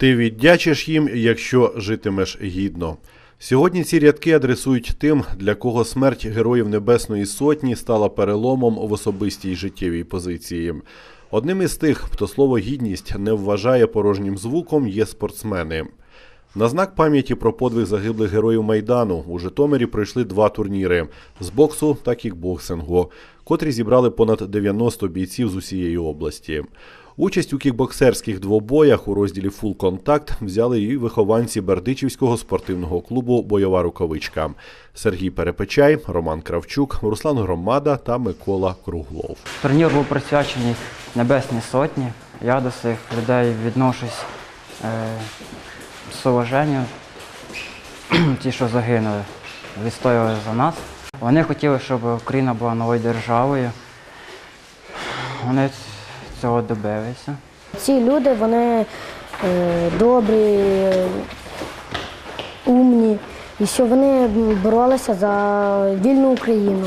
Ти віддячиш їм, якщо житимеш гідно. Сьогодні ці рядки адресують тим, для кого смерть героїв Небесної Сотні стала переломом в особистій життєвій позиції. Одним із тих, хто слово гідність не вважає порожнім звуком, є спортсмени. На знак пам'яті про подвиг загиблих героїв Майдану у Житомирі пройшли два турніри з боксу та кікбоксингу, котрі зібрали понад 90 бійців з усієї області. Участь у кікбоксерських двобоях у розділі Фул Контакт взяли і вихованці Бердичівського спортивного клубу Бойова рукавичка Сергій Перепечай, Роман Кравчук, Руслан Громада та Микола Круглов. Турнір був присвячений Небесній Сотні. Я до цих людей відношусь е, з уваженням. Ті, що загинули, відстоювали за нас. Вони хотіли, щоб Україна була новою державою. Вони цього добилися. Ці люди, вони е, добрі, умні, і що вони боролися за вільну Україну,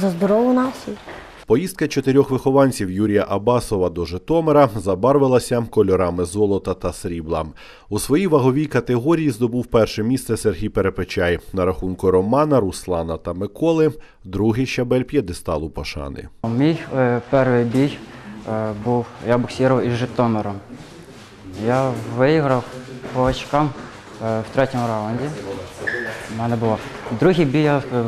за здорову націю. Поїздка чотирьох вихованців Юрія Абасова до Житомира забарвилася кольорами золота та срібла. У своїй ваговій категорії здобув перше місце Сергій Перепечай. На рахунку Романа, Руслана та Миколи другий щабель п'єдесталу пошани. Мій е, перший бій е, був, я боксував із Житомиром. Я виграв по очкам е, в третьому раунді. У мене було. Другий бій я е,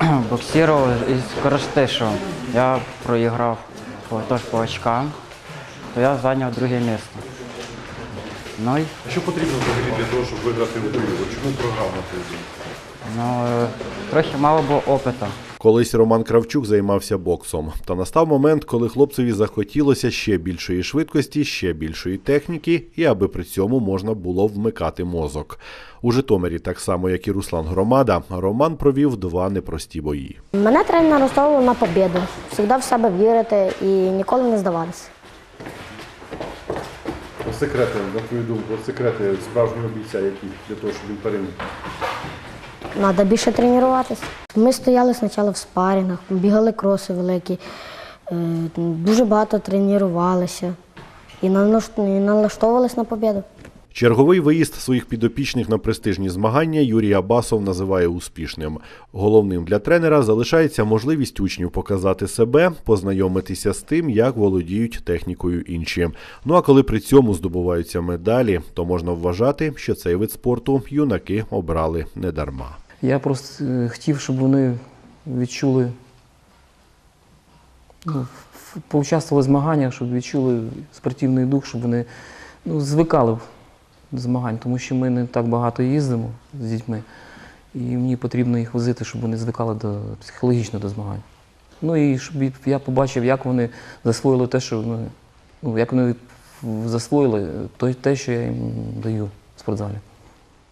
боксував із Коростишевим. Я проіграв по, теж по очкам, то я зайняв друге місце. Ну, і, Що потрібно взагалі для того, щоб виграти у Києві? Чому програма ну, е, трохи мало було опиту. Колись Роман Кравчук займався боксом. Та настав момент, коли хлопцеві захотілося ще більшої швидкості, ще більшої техніки, і аби при цьому можна було вмикати мозок. У Житомирі, так само як і Руслан Громада, Роман провів два непрості бої. Мене тренер налаштовував на побіду, завжди в себе вірити і ніколи не здаватися. Секрети, на твою думку, секрети справжнього бійця, які для того, щоб він переміг. Треба більше тренуватися. Ми стояли спочатку в спарінгах, бігали кроси великі, е, дуже багато тренувалися і налаштовувалися на побіду. Черговий виїзд своїх підопічних на престижні змагання Юрій Абасов називає успішним. Головним для тренера залишається можливість учнів показати себе, познайомитися з тим, як володіють технікою інші. Ну а коли при цьому здобуваються медалі, то можна вважати, що цей вид спорту юнаки обрали недарма. Я просто е, хотів, щоб вони відчули, ну, поучаствували в змаганнях, щоб відчули спортивний дух, щоб вони ну, звикали змагань, тому що ми не так багато їздимо з дітьми, і мені потрібно їх возити, щоб вони звикали до, психологічно до змагань. Ну і щоб я побачив, як вони засвоїли те, що ну, ну, як вони засвоїли то- те, що я їм даю в спортзалі.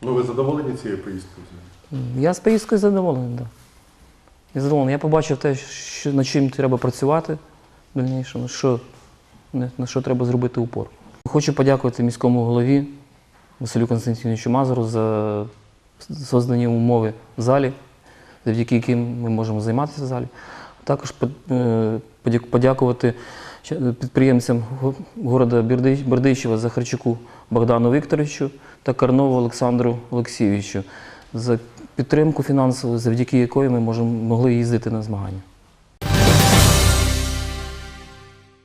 Ну ви задоволені цією поїздкою? Я з поїздкою задоволений, так. Да. Я задоволений. Я побачив те, що, над чим треба працювати в дальнішому, що, на що треба зробити упор. Хочу подякувати міському голові Василю Константиновичу Мазуру за создані умови в залі, завдяки яким ми можемо займатися в залі. Також е, подяк- подякувати підприємцям го- города Берди- Бердичева Захарчуку Богдану Вікторовичу та Карнову Олександру Олексійовичу за підтримку фінансову, завдяки якої ми могли їздити на змагання.